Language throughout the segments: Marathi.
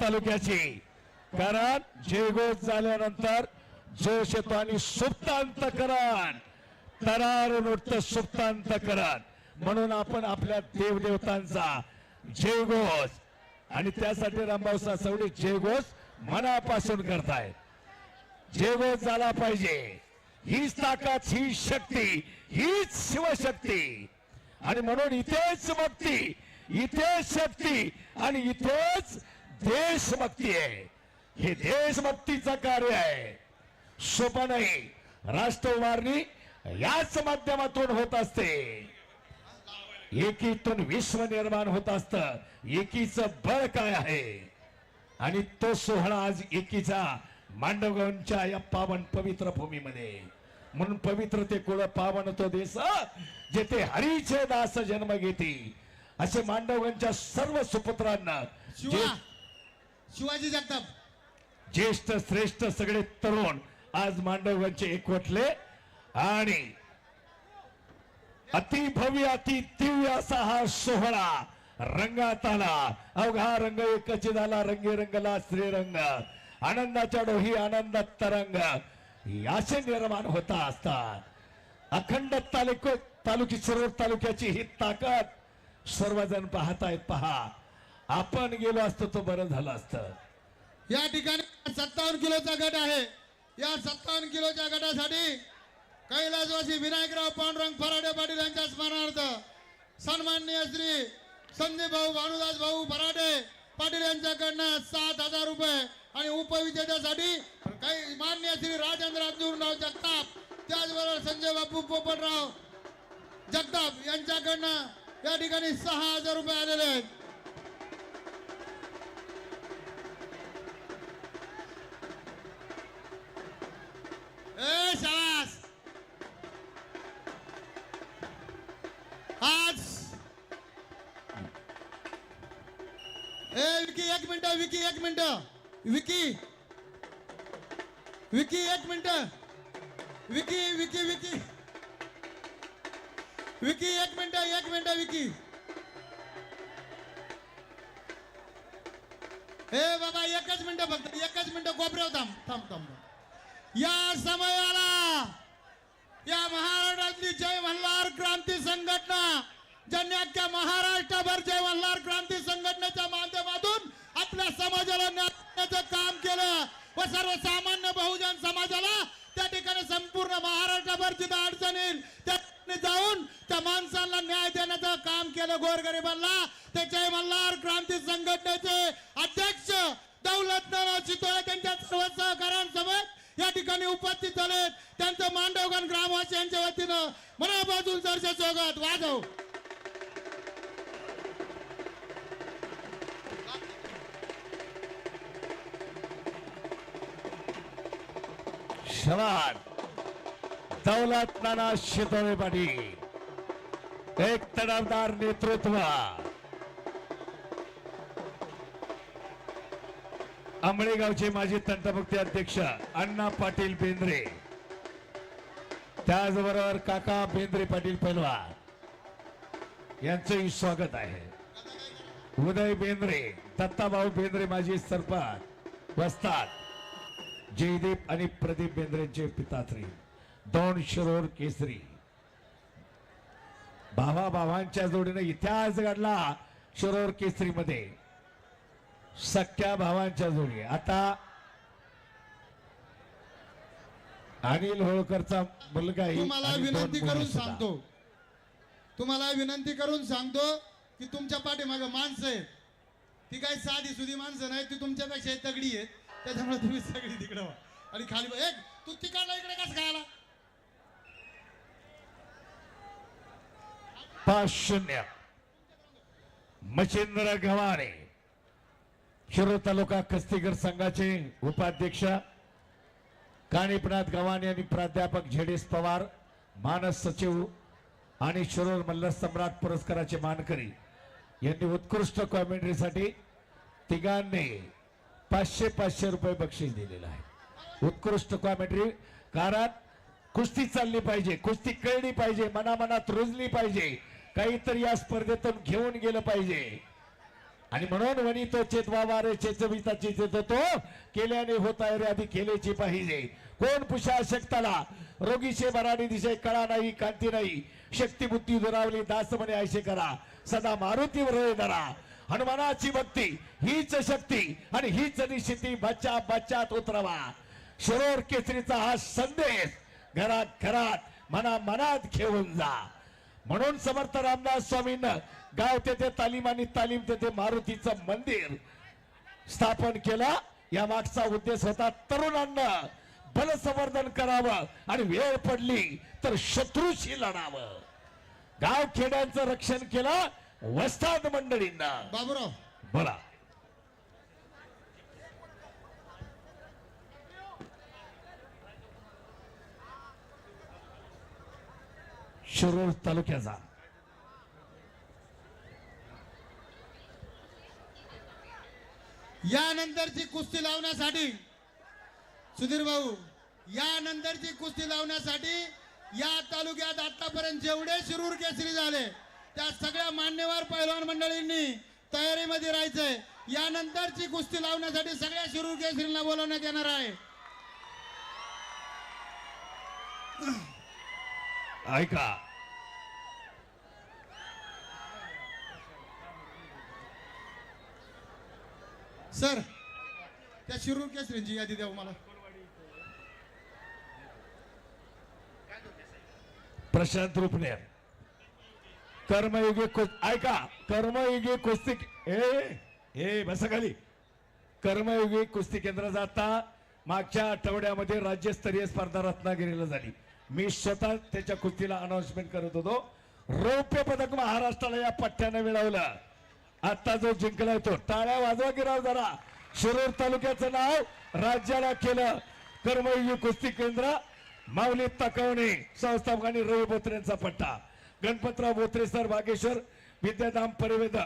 तालुक्याची. कारण जयघोष झाल्यानंतर जोश येतो आणि सुप्तांतकरण तरार सुप्तांत सुप्तांतकरण म्हणून आपण आपल्या देवदेवतांचा जयघोष आणि त्यासाठी रामभाऊ सासवडी जयघोष मनापासून करतायत जयघोष झाला पाहिजे. हीच ताकद ही शक्ती हीच शिवशक्ती. आणि म्हणून इथेच भक्ती इथेच शक्ती आणि इथेच देशभक्ती आहे. हे देशभक्तीचं कार्य आहे. सोपं नाही. राष्ट्र उभारणी याच माध्यमातून होत असते. एकीतून विश्व निर्माण होत असत. एकीचं बळ काय आहे? आणि तो सोहळा आज एकीचा मांडवगावच्या या पावन पवित्र भूमीमध्ये. म्हणून पवित्र ते कुळ पावन तो देश जेथे हरीचे दास जन्म घेती. असे मांडवगांच्या सर्व सुपुत्रांना शिवाजी जगताप. ज्येष्ठ श्रेष्ठ सगळे तरुण आज मांडवगांचे एकवटले आणि अति भव्य अति दिव्य असा हा सोहळा रंगात आला अवघा रंग एकच झाला रंगे रंगला श्रीरंग. आनंदाच्या डोही आनंदात तरंग. असे निर्माण होता असतात. अखंड तालुक तालुकी सर्व तालुक्याची ही ताकद सर्वजण पाहतायत पहा. आपण गेलो असतो तो बरं झालं असतं. या ठिकाणी सत्तावन्न किलोचा गट आहे. या सत्तावन्न किलोच्या गटासाठी कैलासवासी विनायकराव पांडुरंग फराडे पाटील यांच्या स्मरणार्थ सन्माननीय श्री संदीप भाऊ भानुदास भाऊ फराडे पाटील यांच्याकडनं सात हजार रुपये आणि उपविजेत्यासाठी काही मान्य श्री राजेंद्र अब्दुलराव जगताप त्याचबरोबर संजय बापू पोपटराव जगताप यांच्याकडनं या ठिकाणी सहा हजार रुपये आलेले आहेत. ए शाबास आज ए विकी एक मिनिट विकी एक मिनिट। विकी विकी एक मिनिट। विकी विकी विकी विकी एक मिनिट एक मिनिट विकी ए बाबा, एकच मिनिट फक्त, एकच मिनिट कोपऱ्यावर थांब थांब थांब. या समयाला या महाराष्ट्रातली जय मल्हार क्रांती संघटना ज्यांनी महाराष्ट्रभर जय मल्हार क्रांती संघटनेच्या माध्यमातून आपल्या समाजाला न्यायचं काम केलं व सर्वसामान्य बहुजन समाजाला त्या ठिकाणी संपूर्ण महाराष्ट्रभर जिथं अडचण येईल त्या जाऊन त्या माणसांना न्याय देण्याचं काम केलं गोरगरिबांना. ते जय मल्हार क्रांती संघटनेचे अध्यक्ष दौलत नाना चितोळे त्यांच्या सर्व सहकाऱ्यांसोबत या ठिकाणी उपस्थित झालेत त्यांचं मांडवगण ग्रामवासियांच्या वतीनं. मनापासून सरचे स्वागत वाजव. शवान दौलत नाना शितोळे पाटील. एक तडफदार नेतृत्व. आंबळेगावचे माजी तंटभक्ती अध्यक्ष अण्णा पाटील बेंद्रे. त्याचबरोबर काका बेंद्रे पाटील पैलवान यांचंही स्वागत आहे. उदय बेंद्रे दत्ताभाऊ बेंद्रे माजी सरपंच वस्तात जयदीप आणि प्रदीप बेंद्रेंचे पितात्री दोन शिरोर केसरी. भावा भावांच्या जोडीने इतिहास घडला शिरोर केसरीमध्ये. सख्या भावांच्या जोडी. आता अनिल होळकरचा मुलगाही तुम्हाला विनंती करून. सांगतो. तुम्हाला विनंती करून सांगतो की तुमच्या पाठीमागे माणसं आहेत. ती काही साधी सुधी माणसं नाही ती तुमच्यापेक्षा तगडी आहेत. त्याच्यामुळे तुम्ही सगळी तिकडे व्हा. आणि खाली. एक तू तिकडला इकडे कसं काय आला पाच शून्य. मच्छिंद्र गव्हाणे. शिरोळ तालुका कस्तीकर संघाचे उपाध्यक्ष काणीपनाथ गव्हाणे आणि प्राध्यापक झेडेस पवार मानस सचिव आणि शिरोळ मल्ल सम्राट पुरस्काराचे मानकरी. यांनी उत्कृष्ट कॉमेंट्रीसाठी तिघांनी पाचशे पाचशे रुपये बक्षीस दिलेलं आहे. उत्कृष्ट कॉमेंट्री कारण कुस्ती चालली पाहिजे कुस्ती कळली पाहिजे मनामनात रुजली पाहिजे काहीतरी या स्पर्धेतून घेऊन गेलं पाहिजे. आणि म्हणून वणी तो चेतवा वारे चेचविता चेत तो केल्याने होता रे आधी केलेची पाहिजे. कोण पुषा शक्ताला? रोगीशे बराडी दिशे कळा नाही कांती नाही. शक्ती बुद्धी दुरावली दास म्हणे ऐशे करा. सदा मारुती धरा हनुमानाची भक्ती हीच शक्ती आणि हीच निश्चिती बच्चा बच्चात उतरवा. शिरोर केसरीचा हा संदेश घरात घरात मना मनात घेऊन जा. म्हणून समर्थ रामदास स्वामींना गाव तेथे तालीम आणि तालीम तेथे मारुतीचं मंदिर स्थापन केला. या मागचा उद्देश होता तरुणांना बल संवर्धन करावं आणि वेळ पडली तर शत्रूशी लढावं. गाव खेड्यांचं रक्षण केलं वस्ताद मंडळींना. बाबूराव. बोला. शिरूर तालुक्याचा. यानंतरची कुस्ती लावण्यासाठी सुधीर भाऊ यानंतरची कुस्ती लावण्यासाठी या तालुक्यात आतापर्यंत जेवढे शिरूर केसरी झाले त्या सगळ्या मान्यवर पैलवान मंडळींनी तयारीमध्ये राहायचंय. यानंतरची कुस्ती लावण्यासाठी सगळ्या शिरूर केसरींना बोलवण्यात येणार आहे. ऐका सर त्या शिरूर केसरींची यादी द्या मला. प्रशांत रुपनेर कर्मयुगी कुस ऐका कर्मयुगी कुस्ती हे हे बस खाली कर्मयुगी कुस्ती केंद्र जाता मागच्या आठवड्यामध्ये राज्यस्तरीय स्पर्धा रत्नागिरीला झाली. मी स्वतः त्याच्या कुस्तीला अनाउन्समेंट करत होतो. रौप्य पदक महाराष्ट्राला या पट्ट्यानं मिळवलं. आता जो जिंकलाय तो. टाळ्या वाजवा की राव जरा. शिरूर तालुक्याचं नाव राज्याला केलं. कर्मयुगी कुस्ती केंद्र माऊली तकवणे संस्थापकांनी रवी बोत्रेंचा पट्टा. गणपतराव बोत्रे सर बागेश्वर विद्याधाम परिवेद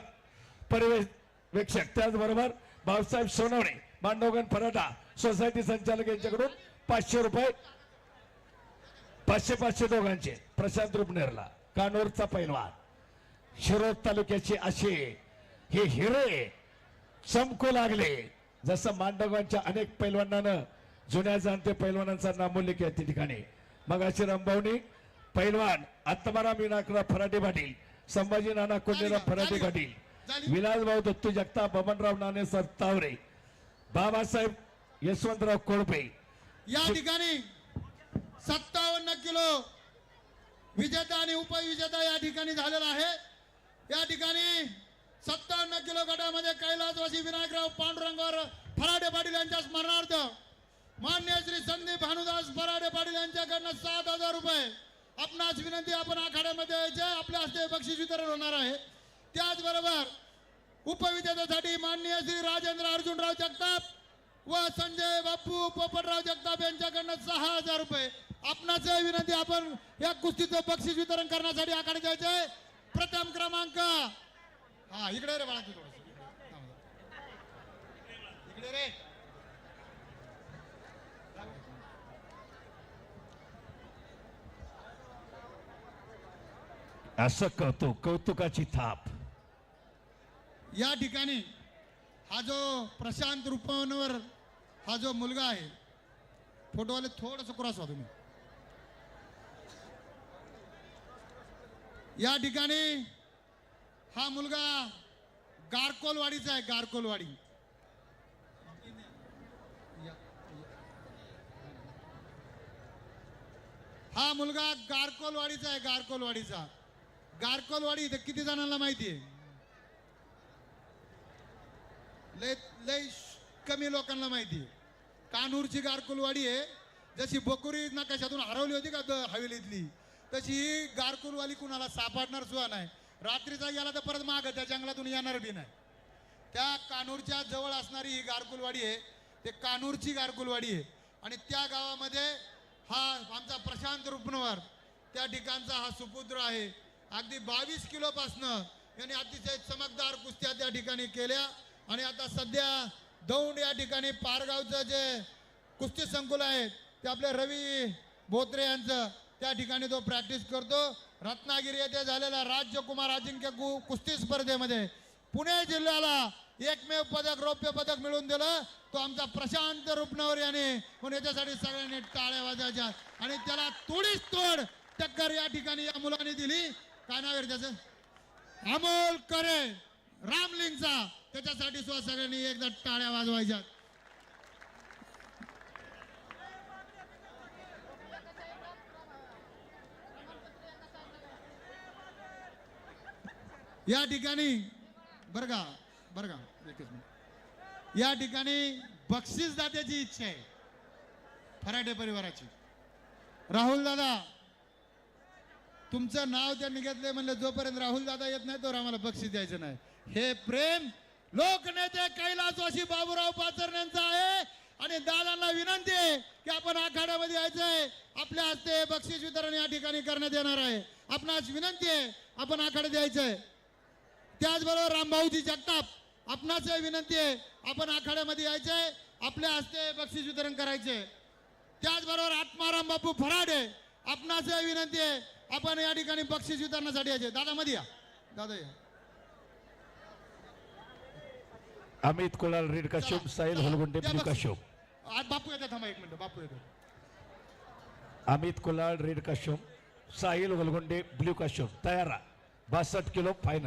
पर्यवेक्षक त्याचबरोबर भाऊसाहेब सोनवणे मांडवगण फराटा सोसायटी संचालक यांच्याकडून पाचशे रुपये पाचशे पाचशे दोघांचे. प्रशांत रुपनेरला कानोरचा पैलवान. शिरोळ तालुक्याची अशी हे हिरे चमकू लागले. जसं मांडवांच्या अनेक पैलवानानं जुन्या जाणते पैलवानांचा नामोल्लेख आहे त्या ठिकाणी. मग अशी रंभावणी पैलवान आत्माराम विनाकरा फराटे पाटील संभाजी नाना कोंडेराव फराटे पाटील. विलासभाऊ दत्तू जगताप बबनराव नाणे सर तावरे बाबासाहेब यशवंतराव कोळपे. या ठिकाणी सत्तावन्न किलो विजेता आणि उपविजेता या ठिकाणी झालेला आहे. या ठिकाणी सत्तावन्न किलो गटामध्ये कैलासवासी विनायकराव पांडुरंगावर फराडे पाटील यांच्या स्मरणार्थ मान्य श्री संदीप भानुदास फराडे पाटील यांच्याकडनं सात हजार रुपये. आपणास विनंती आपण आखाड्यामध्ये यायचे आपल्या हस्ते बक्षीस वितरण होणार आहे त्याचबरोबर उपविजेत्यासाठी माननीय श्री राजेंद्र अर्जुनराव जगताप व संजय बापू पोपटराव जगताप यांच्याकडनं सहा हजार रुपये. आपणाच विनंती आपण या कुस्तीचं बक्षीस वितरण करण्यासाठी आखाडे जायचे प्रथम क्रमांक हा इकडे रे बाळा थोडंसं. इकडे रे. असं कौतुक कौतुकाची थाप. या ठिकाणी हा जो प्रशांत रुपवनवर हा जो मुलगा आहे फोटोवाले थोडस क्रॉस व्हा तुम्ही या ठिकाणी हा मुलगा गारकोलवाडीचा आहे गारकोलवाडी. हा मुलगा गारकोलवाडीचा आहे गारकोलवाडीचा. गारकोलवाडी इथं किती जणांना माहिती आहे लय लय कमी लोकांना माहिती आहे कानूरची गारकुलवाडी आहे. जशी बकुरी नकाशातून हरवली होती का हवेलीतली तशी ही गारकुलवाडी कुणाला सापडणार सुद्धा नाही. रात्रीचा गेला तर परत माग त्या जंगलातून येणार बी नाही. त्या कानूरच्या जवळ असणारी ही गारकुलवाडी आहे ते कानूरची गारकुलवाडी आहे. आणि त्या गावामध्ये हा आमचा प्रशांत रुपणवर त्या ठिकाणचा हा सुपुत्र आहे. अगदी बावीस किलोपासनं यांनी अतिशय चमकदार कुस्त्या त्या ठिकाणी केल्या. आणि आता सध्या दौंड या ठिकाणी पारगावचं जे कुस्ती संकुल आहे ते आपले रवी बोत्रे यांचं त्या ठिकाणी तो प्रॅक्टिस करतो. रत्नागिरी येथे झालेल्या राज्यकुमार अजिंक्य कु- कुस्ती स्पर्धेमध्ये. पुणे जिल्ह्याला एकमेव पदक रौप्य पदक मिळवून दिलं. तो आमचा प्रशांत रुपनवर याने पण याच्यासाठी सगळ्यांनी टाळ्या वाजवायच्या. आणि त्याला तोडीच तोड टक्कर या ठिकाणी या मुलाने दिली. काय नाव त्याचं? अमोल करे रामलिंगचा. त्याच्यासाठी सुद्धा सगळ्यांनी एकदा टाळ्या वाजवायच्या. या ठिकाणी बरं का बरं का एकच मिनिट. या ठिकाणी बक्षीस दात्याची इच्छा आहे फराटे परिवाराची. राहुल दादा तुमचं नाव त्यांनी घेतलंय म्हणलं जोपर्यंत राहुल दादा येत नाही तोवर आम्हाला बक्षीस द्यायचं नाही. हे प्रेम लोकनेते कैलासवासी बाबूराव पाचरण्यांचं आहे. आणि दादांना विनंती आहे की आपण आखाड्यामध्ये यायचंय. आपल्या हस्ते बक्षीस वितरण या ठिकाणी करण्यात येणार आहे. आपणास विनंती आहे आपण आखाड्यात यायचंय त्याचबरोबर रामभाऊजी जगताप आपणास विनंती आहे आपण आखाड्यामध्ये यायचंय आपल्या हस्ते बक्षीस वितरण करायचे. त्याचबरोबर आत्माराम बापू फराडे आपणास विनंती आहे आपण या ठिकाणी बक्षीस वितरणासाठी यायचे. दादा मध्ये या. दादा या. अमित कुलाल रेड काशोम साहिल हलगुंडे बक्षीस. काशोम आज बापू येतात थांबा एक मिनिट बापू येतो अमित कुलाल रेड काशोम साहिल हलगुंडे ब्ल्यू काशोम तयार बासष्ट किलो फायनल